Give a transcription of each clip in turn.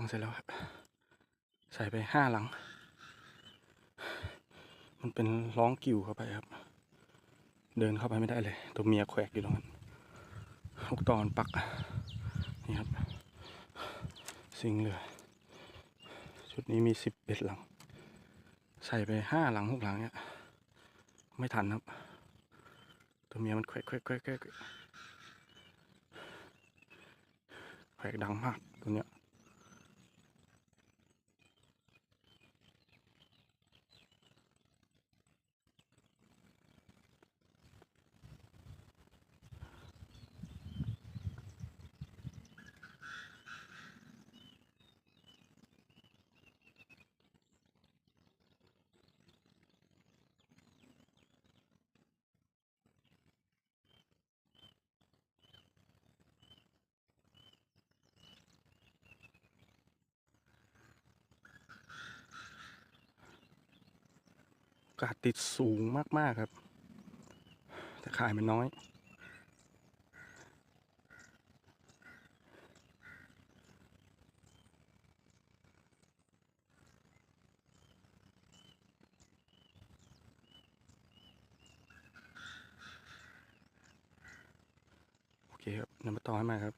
ลังเสร็จแล้วครับ ใส่ไปห้าหลัง มันเป็นร้องกิ่วเข้าไปครับ เดินเข้าไปไม่ได้เลย ตัวเมียแขวกอยู่ตรงนั้นหกตอนปัก นี่ครับ สิงเหลือชุดนี้มีสิบเอ็ดหลัง ใส่ไปห้าหลังหกหลังเนี่ย ไม่ทันครับ ตัวเมียมันแขวกแขวกแขวกแขวกแขวกดังมากตัวเนี้ย กาสติดสูงมาก ๆ ครับ แต่ขายมันน้อย โอเคครับนำมาต่อให้มาครับ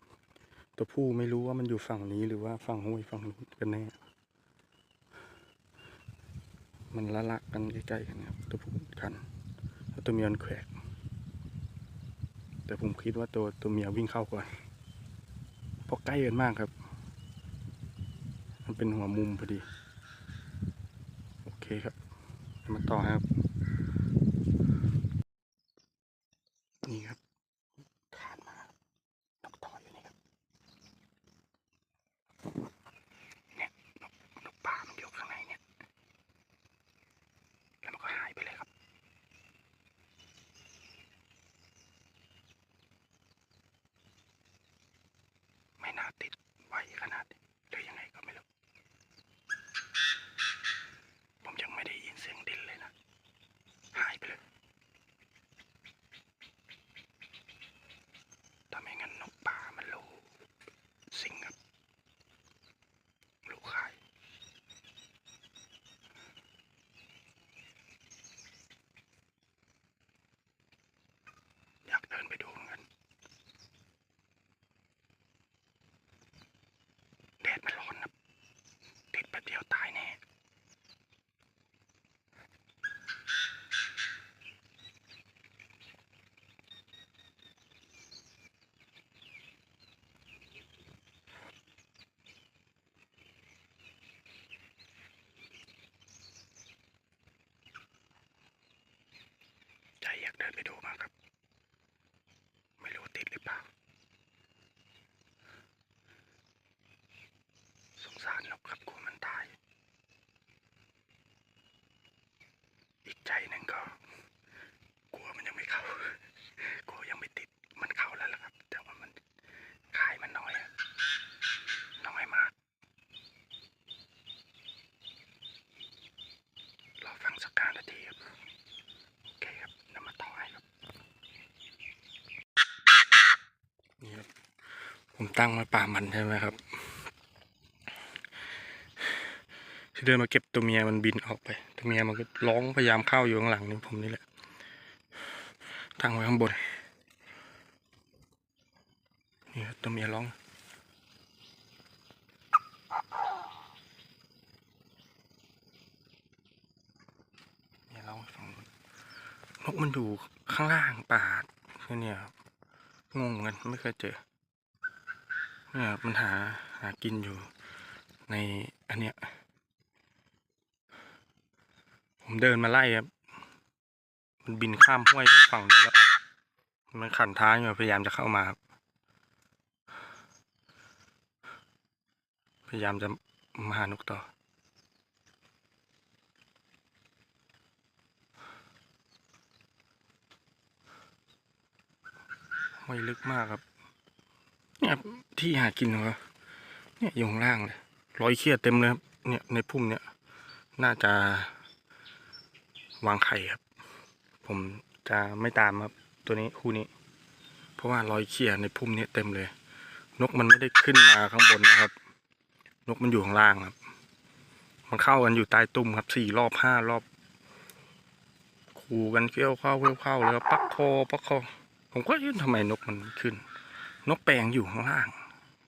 ตัวผู้ไม่รู้ว่ามันอยู่ฝั่งนี้หรือว่าฝั่งห้วยฝั่งนู้นกันแน่ มันละลักันใกล้ๆกันครับตัวผู้กันแล้วตัวเมียมันแขวกแต่ผมคิดว่าตัวตัวเมียวิ่งเข้าก่อนเพราะใกล้กันมากครับ มันเป็นหัวมุมพอดี โอเคครับมาต่อครับ นี่ครับขาดมาครับนกต่ออยู่นี่ครับเนี่ยนกนกป่ามันอยู่ข้างในเนี่ย แล้วมันก็หายไปเลยครับ ไม่น่าติดไวขนาดนี้หรือยังไงก็ไม่รู้ ผมยังไม่ได้ยินเสียงดินเลยนะ หายไปเลย ถ้าไม่งั้นนกป่ามันรู้สิ่งครับรู้ขาย อยากเดินไปดูเหมือนกันแดดมันร้อนครับติดแป๊บเดียวตายแน่ ใจอยากเดินไปดูมากครับ ไม่รู้ติดหรือเปล่า สงสารนกครับกลัวมันตาย อีก ใจหนึ่งก็กลัวมันยังไม่เข้ากลัวยังไม่ติดมันเข้าแล้วล่ะครับ แต่ว่ามันขายมันน้อยน้อยมากรอฟังสักการนาทีครับโอเคครับนำมาต่อให้ครับนี่ครับผมตั้งไว้ป่ามันใช่ไหมครับ ที่เดินมาเก็บตัวเมียมันบินออกไป ตัวเมียมันก็ร้องพยายามเข้าอยู่ข้างหลังนี่ผมนี่แหละตั้งไว้ข้างบนนี่ตัวเมียร้องเมียร้องให้ฟังนู้นนกมันอยู่ข้างล่างป่าเนี่ยงงเหมือนกันไม่เคยเจอเนี่ยมันหาหากินอยู่ในอันเนี้ย ผมเดินมาไล่ครับ มันบินข้ามห้วยไปฝั่งนู้แล้ว มันขันท้ายอยู่พยายามจะเข้ามาครับ พยายามจะมาหานกต่อ ห้วยลึกมากครับ เนี่ยที่หากินของเขาเนี่ยอยู่ข้างล่างเลยร้อยเขี้ยเต็มเลยครับ เนี่ยในพุ่มเนี่ย น่าจะ วางไข่ครับ ผมจะไม่ตามครับ ตัวนี้คู่นี้ เพราะว่ารอยเขี้ยในพุ่มนี้เต็มเลย นกมันไม่ได้ขึ้นมาข้างบนนะครับ นกมันอยู่ข้างล่างครับ มันเข้ากันอยู่ใต้ตุ้มครับสี่รอบห้ารอบขู่กันเกี้ยวเข้าเกี้ยวเข้าแล้วปักคอปักคอ ผมก็ยื่นทำไมนกมันขึ้น นกแปลงอยู่ข้างล่าง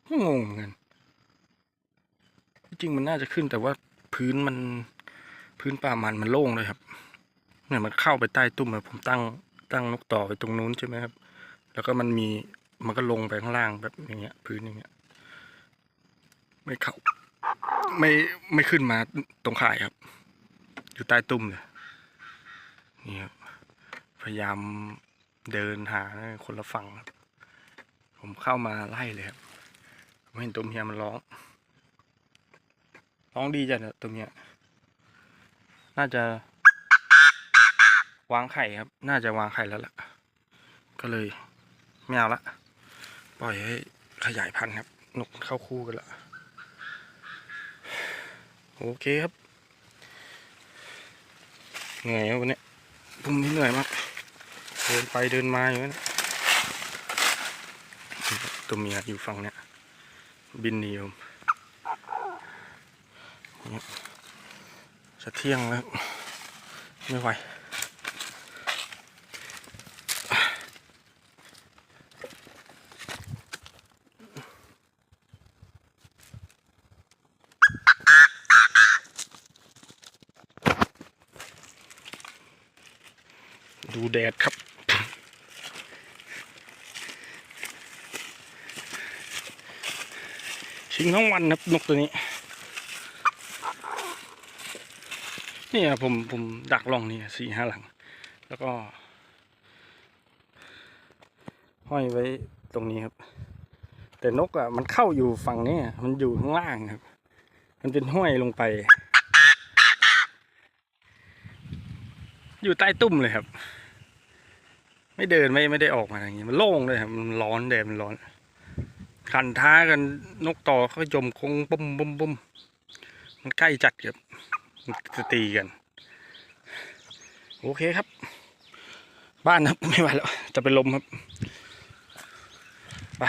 ก็งงเหมือนกันจริงมันน่าจะขึ้นแต่ว่าพื้นมันพื้นป่ามันมันโล่งเลยครับ เนี่ยมันเข้าไปใต้ตุ้มผมตั้งตั้งนกต่อไปตรงนู้นใช่ไหมครับ แล้วก็มันมีมันก็ลงไปข้างล่างแบบอย่างเงี้ย พื้นอย่างเงี้ย ไม่เข้า ไม่ไม่ขึ้นมาตรงข่ายครับ อยู่ใต้ตุ้มเลยนี่ครับพยายามเดินหาคนละฝั่งครับ ผมเข้ามาไล่เลยครับผมเห็นตัวเมียมันร้อง ร้องดีจัดอะตัวเมียน่าจะ วางไข่ครับ น่าจะวางไข่แล้วล่ะ ก็เลยไม่เอาละ ปล่อยให้ขยายพันธุ์ครับ นกเข้าคู่กันละ โอเคครับ เหนื่อยวันนี้พุ่งนี้เหนื่อยมาก เดินไปเดินมาอยู่นั่ตัวเมียอยู่ฝั่งเนี้ย บินหนีผมจะเที่ยงแล้ว ไม่ไหว ดูแดดครับ ชิงทั้งวันครับนกตัวนี้ นี่ยผมผมดักลองนี่สี่ห้าหลัง แล้วก็ ห้อยไว้ตรงนี้ครับ แต่นกอะมันเข้าอยู่ฝั่งนี้มันอยู่ข้างล่างครับ มันเป็นห้อยลงไปอยู่ใต้ตุ้มเลยครับ ไม่เดินไม่ไม่ได้ออกมาอย่างนี้มันโล่งเลยครับมันร้อนแดดมันร้อน ขันท้ากันนกต่อเขาจมคงบุ้มบุ้มบุ้มมันใกล้จัดเกือบจะตีกัน โอเคครับ บ้านครับไม่ไหวแล้ว จะเป็นลมครับ ไป